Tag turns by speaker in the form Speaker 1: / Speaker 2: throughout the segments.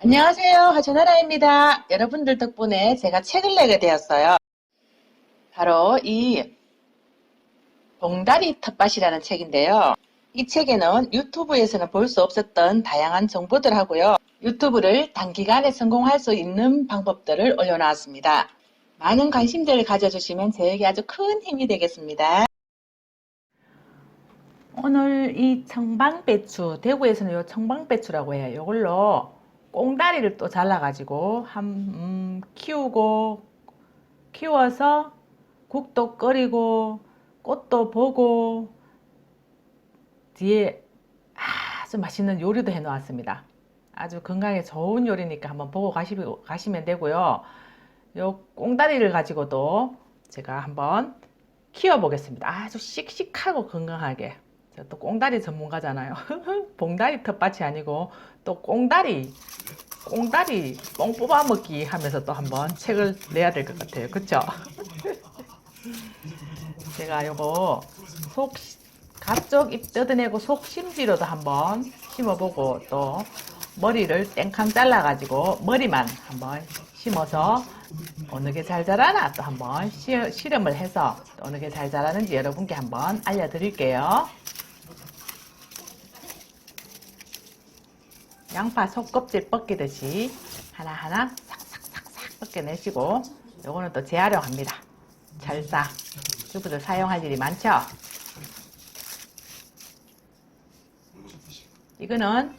Speaker 1: 안녕하세요. 하천하라입니다. 여러분들 덕분에 제가 책을 내게 되었어요. 바로 이 봉다리 텃밭이라는 책인데요. 이 책에는 유튜브에서는 볼 수 없었던 다양한 정보들 하고요. 유튜브를 단기간에 성공할 수 있는 방법들을 올려놓았습니다. 많은 관심들을 가져주시면 저에게 아주 큰 힘이 되겠습니다. 오늘 이 청방배추, 대구에서는 요 청방배추라고 해요. 이걸로 꽁다리를 또 잘라가지고 한 음, 키우고 키워서 국도 끓이고 꽃도 보고 뒤에 아주 맛있는 요리도 해 놓았습니다. 아주 건강에 좋은 요리니까 한번 보고 가시, 가시면 되고요. 요 꽁다리를 가지고도 제가 한번 키워 보겠습니다. 아주 씩씩하고 건강하게. 저또 꽁다리 전문가잖아요. 봉다리 텃밭이 아니고 또 꽁다리, 꽁다리 뽕 뽑아 먹기 하면서 또 한번 책을 내야 될 것 같아요. 그쵸? 제가 요거 속, 가쪽 잎 뜯어내고 속 심지로도 한번 심어보고 또 머리를 땡캉 잘라가지고 머리만 한번 심어서 어느 게 잘 자라나 또 한번 시, 실험을 해서 또 어느 게 잘 자라는지 여러분께 한번 알려드릴게요. 양파 속껍질 벗기듯이 하나하나 싹싹싹싹 벗겨내시고 요거는 또 재활용합니다. 철사 주부들 사용할 일이 많죠? 이거는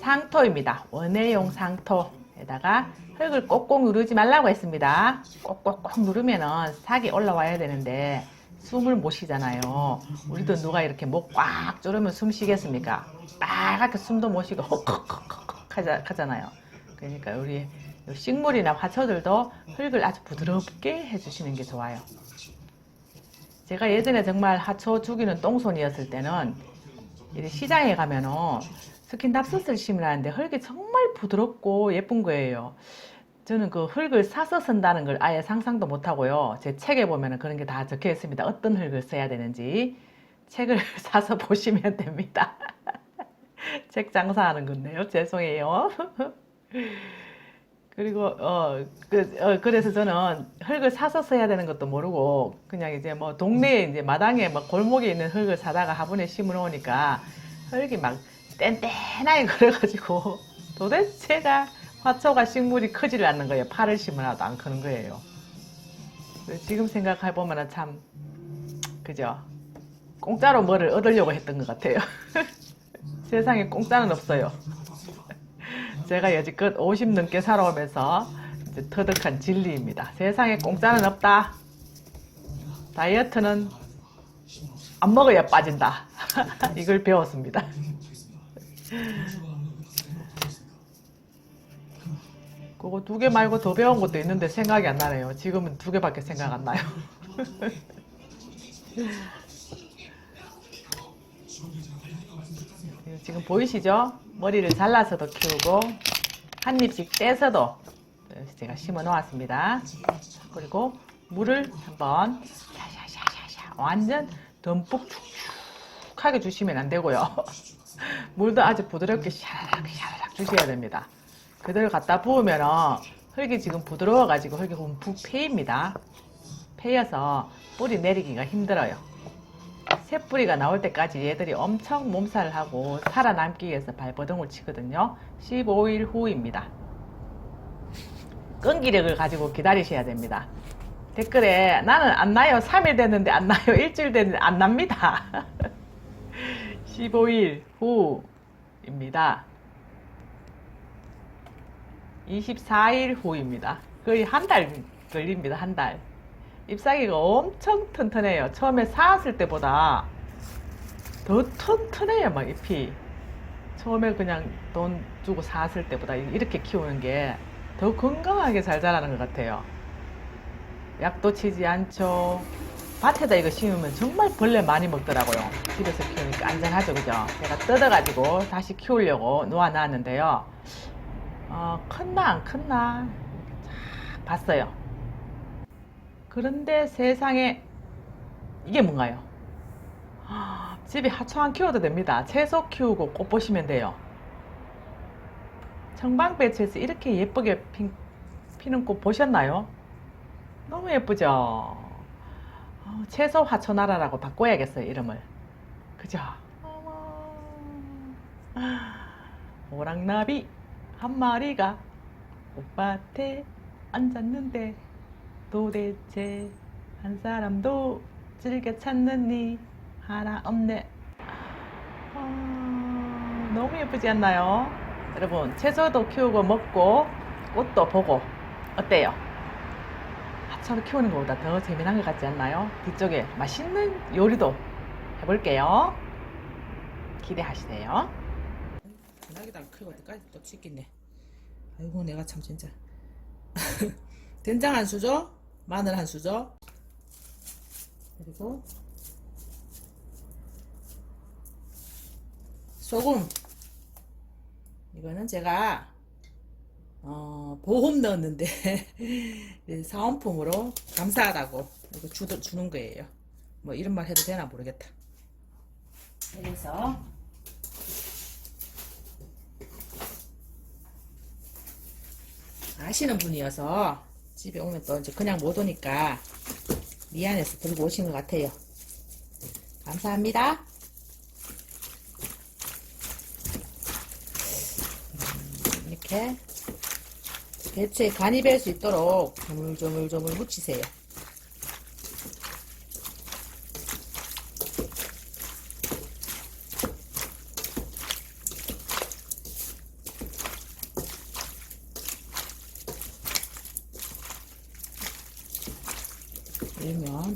Speaker 1: 상토입니다. 원예용 상토에다가 흙을 꼭꼭 누르지 말라고 했습니다. 꼭꼭꼭 누르면은 삭이 올라와야 되는데 숨을 못 쉬잖아요. 우리도 누가 이렇게 목 꽉 조르면 숨 쉬겠습니까? 빨갛게 숨도 못 쉬고 헉헉헉헉 하잖아요. 그러니까 우리 식물이나 화초들도 흙을 아주 부드럽게 해주시는 게 좋아요. 제가 예전에 정말 하초 죽이는 똥손이었을 때는 시장에 가면은 스킨답스를 심으라는데 흙이 정말 부드럽고 예쁜 거예요. 저는 그 흙을 사서 쓴다는 걸 아예 상상도 못 하고요. 제 책에 보면은 그런 게 다 적혀 있습니다. 어떤 흙을 써야 되는지 책을 사서 보시면 됩니다. 책 장사하는 건데요. 죄송해요. 그리고 어, 그, 어, 그래서 저는 흙을 사서 써야 되는 것도 모르고 그냥 이제 뭐 동네에 이제 마당에 막 골목에 있는 흙을 사다가 화분에 심어 놓으니까 흙이 막 뗀뗀하게 걸어가지고 도대체가 화초가 식물이 크지를 않는 거예요. 팔을 심으라도 안 크는 거예요. 지금 생각해 보면은 참 그죠? 공짜로 뭐를 얻으려고 했던 것 같아요. 세상에 공짜는 없어요. 제가 여지껏 50 넘게 살아오면서 이제 터득한 진리입니다. 세상에 공짜는 없다. 다이어트는 안 먹어야 빠진다. 이걸 배웠습니다. 그거 두 개 말고 더 배운 것도 있는데 생각이 안 나네요. 지금은 두 개밖에 생각 안 나요. 지금 보이시죠? 머리를 잘라서도 키우고 한 입씩 떼서도 제가 심어 놓았습니다. 그리고 물을 한번 샤샤샤샤샤 완전 듬뿍 축축하게 주시면 안 되고요. 물도 아주 부드럽게 샤락 샤락 주셔야 됩니다. 그대로 갖다 부으면은 흙이 지금 부드러워가지고 흙이 움푹 패입니다. 패여서 뿌리 내리기가 힘들어요. 새 뿌리가 나올 때까지 얘들이 엄청 몸살을 하고 살아남기 위해서 발버둥을 치거든요. 15일 후입니다. 끈기력을 가지고 기다리셔야 됩니다. 댓글에 나는 안 나요. 3일 됐는데 안 나요. 일주일 됐는데 안 납니다. 15일 후입니다. 24일 후입니다. 거의 한 달 걸립니다. 한 달. 잎사귀가 엄청 튼튼해요. 처음에 사왔을 때보다 더 튼튼해요. 막 잎이. 처음에 그냥 돈 주고 사왔을 때보다 이렇게 키우는 게 더 건강하게 잘 자라는 것 같아요. 약도 치지 않죠. 밭에다 이거 심으면 정말 벌레 많이 먹더라고요. 집에서 키우니까 안전하죠, 그죠? 제가 뜯어가지고 다시 키우려고 놓아놨는데요. 어, 컸나 안 컸나 쫙 봤어요. 그런데 세상에 이게 뭔가요? 집에 하초 안 키워도 됩니다. 채소 키우고 꽃 보시면 돼요. 청방배추에서 이렇게 예쁘게 피, 피는 꽃 보셨나요? 너무 예쁘죠? 어, 채소 화초나라라고 바꿔야겠어요, 이름을. 그죠? 오랑나비 한 마리가 꽃밭에 앉았는데 도대체 한 사람도 즐겨 찾느니 하나 없네. 아, 너무 예쁘지 않나요? 여러분, 채소도 키우고 먹고 꽃도 보고 어때요? 하초를 키우는 것보다 더 재미난 것 같지 않나요? 뒤쪽에 맛있는 요리도 해볼게요. 기대하시세요. 전화기도 안 켜고 어디까지 또 찍겠네. 아이고 내가 참 진짜. 된장 한 수저, 마늘 한 수저, 그리고 소금. 이거는 제가 어, 보험 넣었는데 사은품으로 감사하다고 이거 주, 주는 거예요. 뭐 이런 말 해도 되나 모르겠다. 그래서 아시는 분이어서 집에 오면 또 이제 그냥 못 오니까 미안해서 들고 오신 것 같아요. 감사합니다. 음, 이렇게 배추에 간이 벨 수 있도록 조물조물조물 묻히세요.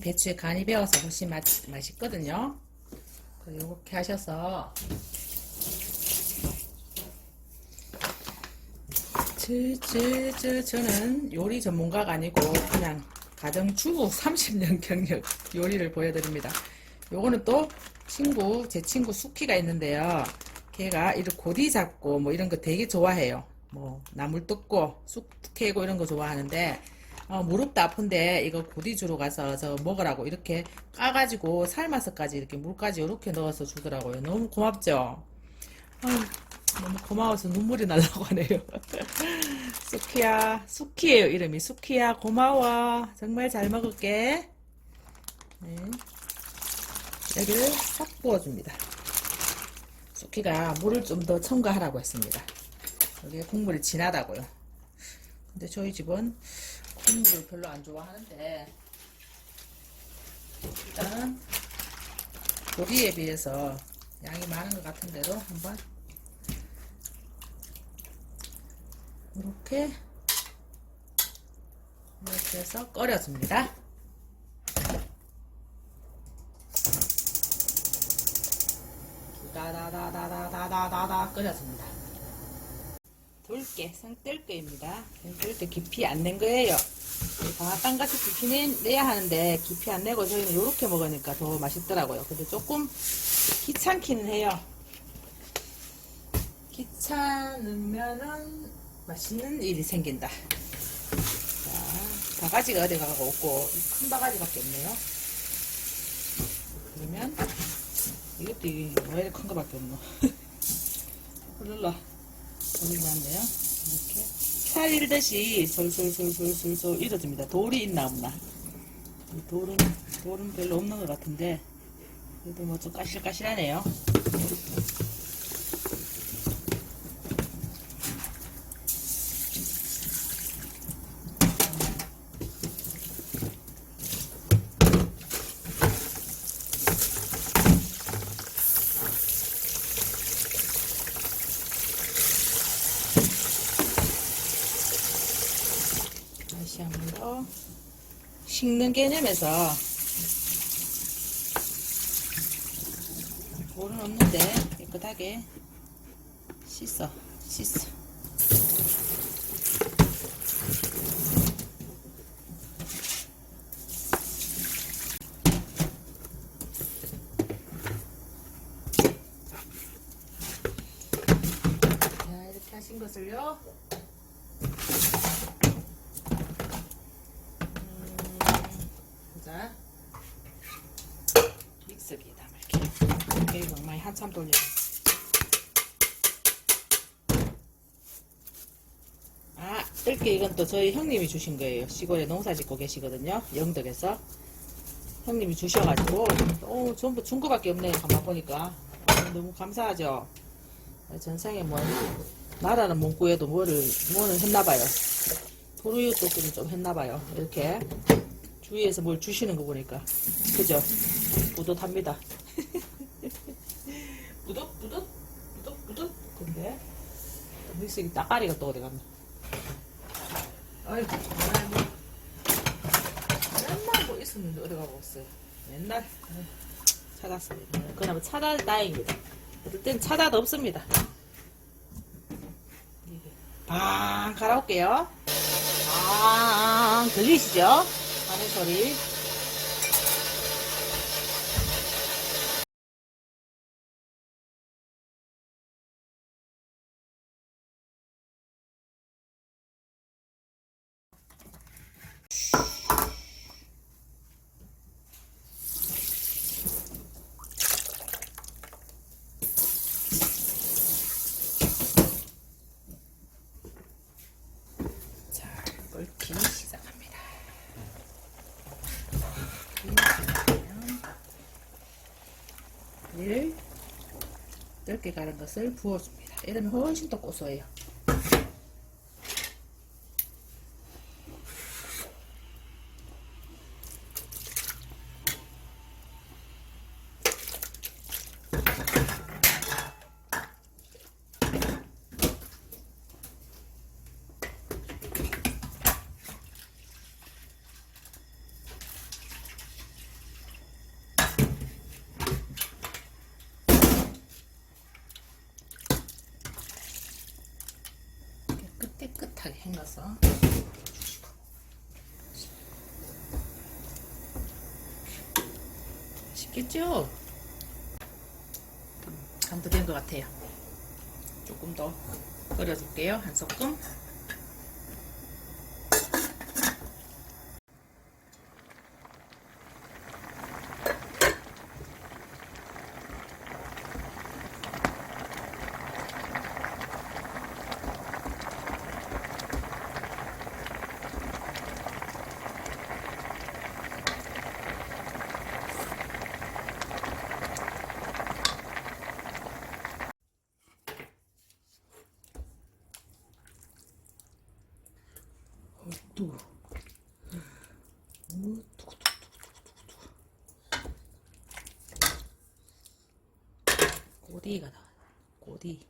Speaker 1: 배추에 간이 배어서 훨씬 맛, 맛있거든요. 이렇게 하셔서 저, 저, 저, 저는 요리 전문가가 아니고 그냥 가정 주부 30년 경력 요리를 보여드립니다. 요거는 또 친구, 제 친구 수키가 있는데요. 걔가 이런 고디 잡고 뭐 이런 거 되게 좋아해요. 뭐 나물 뜯고 쑥 캐고 이런 거 좋아하는데 어, 무릎도 아픈데 이거 고디 주러 가서 저 먹으라고 이렇게 까가지고 삶아서까지 이렇게 물까지 이렇게 넣어서 주더라고요. 너무 고맙죠? 아유, 너무 고마워서 눈물이 나려고 하네요. 수키야, 수키예요 이름이 수키야 고마워. 정말 잘 먹을게. 네. 여기를 싹 부어줍니다. 수키가 물을 좀 더 첨가하라고 했습니다. 여기 국물이 진하다고요. 근데 저희 집은 국물을 별로 안 좋아하는데 일단은 고기에 비해서 양이 많은 것 같은데도 한번 이렇게 이렇게 해서 끓여줍니다. 다다다다다다다다 끓여줍니다. 돌게, 생뜰게입니다. 생뜰게 깊이 안 낸 거예요. 방앗간같이 깊이 내야 하는데 깊이 안 내고 저희는 이렇게 먹으니까 더 맛있더라고요. 근데 조금 귀찮기는 해요. 귀찮으면은 맛있는 일이 생긴다. 자, 바가지가 어디 가고 없고 이큰 바가지밖에 없네요. 그러면 이것도 이- 왜 이렇게 큰 거밖에 없노? 흘러라. 돌이 많네요. 이렇게 살 일듯이 솔솔솔솔솔솔 잃어집니다. 돌이 있나 없나? 이 돌은 돌은 별로 없는 것 같은데 그래도 뭐 좀 까실까실하네요. 다시 한 번 더 식는 개념에서 볼은 없는데 깨끗하게 씻어 씻어 자 이렇게 하신 것을요 자, 믹서기에 담을게. 이게 막만히 한참 돌려. 이렇게 이건 또 저희 형님이 주신 거예요. 시골에 농사 짓고 계시거든요. 영덕에서. 형님이 주셔가지고, 오, 전부 준 거밖에 없네요. 가만 보니까. 어, 너무 감사하죠. 전생에 뭐, 나라는 못 구해도 뭐를, 뭐는 했나봐요. 도루유 조끼는 좀 했나봐요. 이렇게. 주위에서 뭘 주시는 거 보니까. 그죠? 뿌듯합니다. 뿌듯, 뿌듯, 뿌듯, 뿌듯. 근데, 믹서기 따까리가 또 어디 갔나? 아이고, 뭐. 맨날 뭐 있었는데 어디 가고. 맨날 아유, 찾았어요. 그나마 찾아 다행입니다. 어떨 땐 찾아도 없습니다. 방 갈아올게요. 방 들리시죠? 하는 소리. 을 넓게 가른 것을 부어줍니다. 이러면 훨씬 더 고소해요. 이렇게 깨끗하게 헹궈서 쉽겠죠? 간도 된 것 같아요. 조금 더 끓여줄게요. 한 소끔. 어, 또. 오, 두구 두구 두구 두구 두구. 고디가 나와. 고디.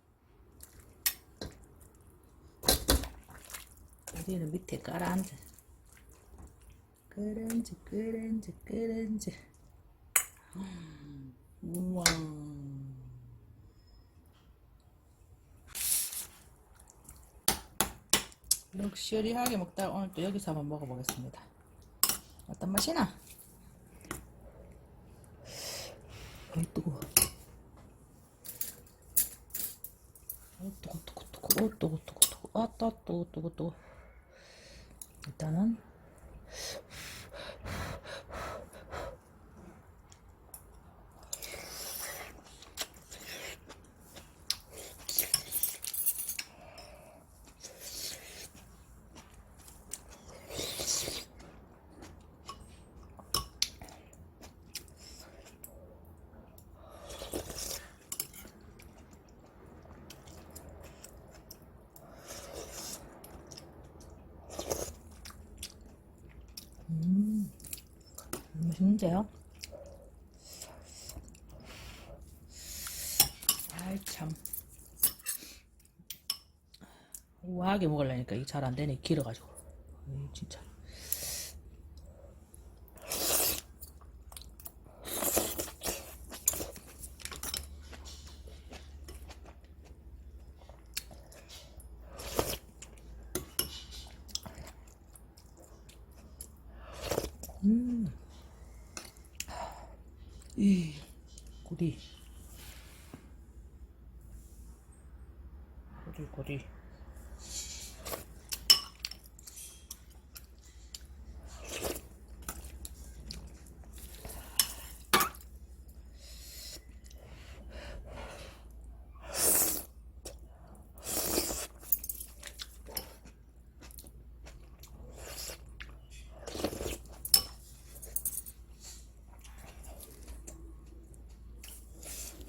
Speaker 1: 고디는 밑에 깔아앉아. 끓은지, 끓은지, 끓은지. 우와. 럭셔리하게 먹다 오늘 또 여기서 한번 먹어보겠습니다. 어떤 맛이나? 어 뜨거워. 어 뜨거 뜨거 뜨거 어 뜨거 뜨거 뜨거 아따 뜨거 뜨거 뜨거 일단은 맛있는데요? 아이 참. 우아하게 먹으려니까 이게 잘 안되네 길어가지고. 에이, 진짜 이 고디 고디 고디